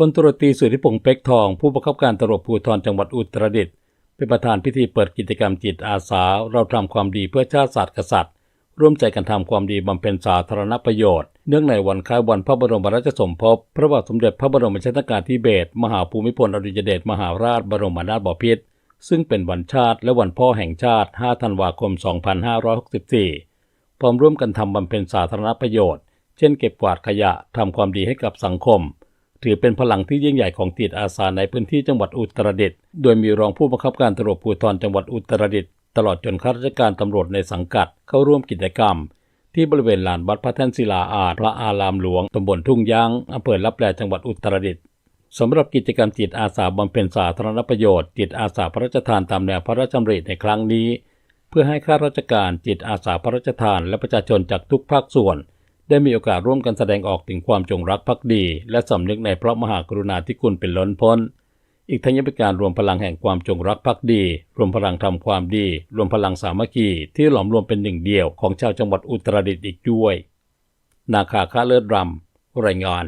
พลตรวจตีสุทธิพงษ์เป็กทอง ผู้บังคับการตำรวจภูธรจังหวัดอุตรดิตถ์เป็นประธานพิธีเปิดกิจกรรมจิตอาสา เราทำความดีเพื่อชาติศาสตร์กษัตริย์ ร่วมใจกันทำความดีบำเพ็ญสาธารณประโยชน์ เนื่องในวันคล้ายวันพระบรมราชสมภพ พระบาทสมเด็จพระบรมชนกาธิเบศรมหาภูมิพลอดุลยเดชมหาราชบรมนาถบพิตรซึ่งเป็นวันชาติและวันพ่อแห่งชาติ 5 ธันวาคม 2564 พร้อมร่วมกันทำบำเพ็ญสาธารณประโยชน์ เช่นเก็บกวาดขยะทำความดีให้กับสังคม ถือเป็นพลังที่ยิ่งใหญ่ของจิตอาสาในพื้นที่จังหวัดอุตรดิตถ์โดยมีรองผู้บังคับการตำรวจภูธรจังหวัดอุตรดิตถ์ตลอดจนข้าราชการตำรวจในสังกัดเข้าร่วมกิจกรรม ที่บริเวณลานวัดพระแท่นศิลาอาจพระอารามหลวงตำบลทุ่งยางอำเภอลับแลจังหวัดอุตรดิตถ์สำหรับกิจกรรมจิตอาสาบำเพ็ญสาธารณประโยชน์จิตอาสาพระราชทานตามแนวพระราชดำริในครั้งนี้ เพื่อให้ข้าราชการจิตอาสาพระราชทานและประชาชนจากทุกภาคส่วน ได้มีโอกาสร่วมกันแสดงออกถึงความจงรักภักดี และสำนึกในพระมหากรุณาธิคุณเป็นล้นพ้น อีกทั้งยังเป็นการรวมพลังแห่งความจงรักภักดี รวมพลังทำความดี รวมพลังสามัคคีที่หลอมรวมเป็นหนึ่งเดียวของชาวจังหวัดอุตรดิตถ์อีกด้วย นาคาค่าเลิศรำรายงาน